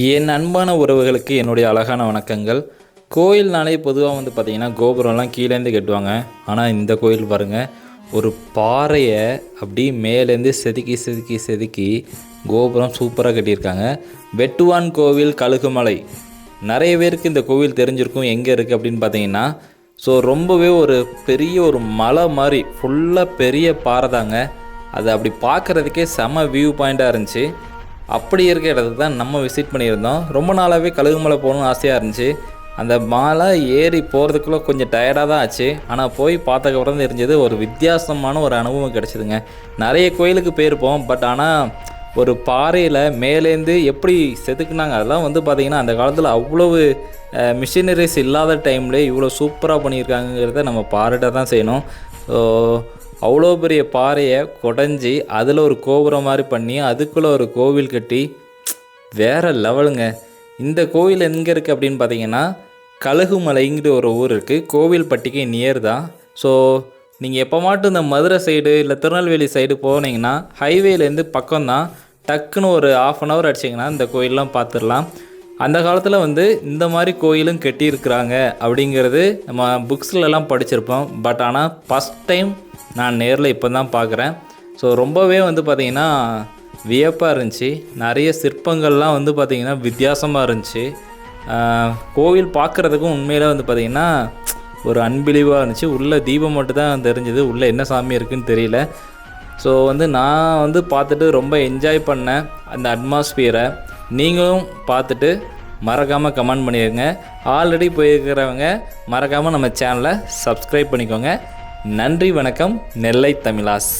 என் அன்பான உறவுகளுக்கு என்னுடைய அழகான வணக்கங்கள். கோயில்னாலே பொதுவாக வந்து பார்த்திங்கன்னா கோபுரம்லாம் கீழேருந்து கட்டுவாங்க. ஆனால் இந்த கோயில் பாருங்கள் ஒரு பாறையை அப்படி மேலேருந்து செதுக்கி செதுக்கி செதுக்கி கோபுரம் சூப்பராக கட்டியிருக்காங்க. வெட்டுவான் கோவில் கழுகுமலை. நிறைய பேருக்கு இந்த கோவில் தெரிஞ்சிருக்கும் எங்கே இருக்குது அப்படின்னு பார்த்தீங்கன்னா ஸோ ரொம்பவே ஒரு பெரிய ஒரு மலை மாதிரி ஃபுல்லாக பெரிய பாறை தாங்க. அது அப்படி பார்க்குறதுக்கே செம வியூ பாயிண்ட்டாக இருந்துச்சு. அப்படி இருக்க இடத்துக்கு தான் நம்ம விசிட் பண்ணியிருந்தோம். ரொம்ப நாளாகவே கழுகுமலை போகணும்னு ஆசையாக இருந்துச்சு. அந்த மாலை ஏறி போகிறதுக்குள்ளே கொஞ்சம் டயர்டாக தான் ஆச்சு. ஆனால் போய் பார்த்ததுக்கப்புறம் தெரிஞ்சது ஒரு வித்தியாசமான ஒரு அனுபவம் கிடச்சிதுங்க. நிறைய கோயிலுக்கு போயிருப்போம். பட் ஆனால் ஒரு பாறையில் மேலேருந்து எப்படி செதுக்குனாங்க அதெல்லாம் வந்து பார்த்திங்கன்னா அந்த காலத்தில் அவ்வளவு மிஷினரிஸ் இல்லாத டைம்லேயே இவ்வளோ சூப்பராக பண்ணியிருக்காங்கிறத நம்ம பாராட்ட தான் செய்யணும். ஸோ அவ்வளோ பெரிய பாறையை குடஞ்சி அதில் ஒரு கோபுரம் மாதிரி பண்ணி அதுக்குள்ளே ஒரு கோவில் கட்டி வேறு லெவலுங்க. இந்த கோவில் எங்கே இருக்குது அப்படின்னு பார்த்தீங்கன்னா கழுகுமலைங்கிற ஒரு ஊர் இருக்குது கோவில்பட்டிக்கு நியர் தான். ஸோ நீங்கள் எப்போ மாட்டும் இந்த மதுரை சைடு இல்லை திருநெல்வேலி சைடு போனீங்கன்னா ஹைவேலேருந்து பக்கம்தான் டக்குன்னு ஒரு ஆஃப் அன் ஹவர் அடிச்சிங்கன்னா இந்த கோயிலெலாம் பார்த்துடலாம். அந்த காலத்தில் வந்து இந்த மாதிரி கோயிலும் கட்டியிருக்கிறாங்க அப்படிங்கிறது நம்ம புக்ஸ்லலாம் படிச்சிருப்போம். பட் ஆனால் ஃபஸ்ட் டைம் நான் நேரில் இப்போ தான் பார்க்குறேன் ஸோ ரொம்பவே வந்து பார்த்திங்கன்னா வியப்பாக இருந்துச்சு. நிறைய சிற்பங்கள்லாம் வந்து பார்த்திங்கன்னா வித்தியாசமாக இருந்துச்சு. கோவில் பார்க்குறதுக்கும் உண்மையில் வந்து பார்த்திங்கன்னா ஒரு அன்பிலீவாக இருந்துச்சு. உள்ளே தீபம் மட்டும் தான் தெரிஞ்சது. உள்ளே என்ன சாமி இருக்குன்னு தெரியல. ஸோ வந்து நான் வந்து பார்த்துட்டு ரொம்ப என்ஜாய் பண்ணேன் அந்த அட்மாஸ்பியரை நீங்களும் பார்த்துட்டு மறக்காமல் கமெண்ட் பண்ணிடுங்க ஆல்ரெடி போயிருக்கிறவங்க மறக்காமல் நம்ம சேனலை சப்ஸ்கிரைப் பண்ணிக்கோங்க. நன்றி வணக்கம். நெல்லை தமிழாஸ்.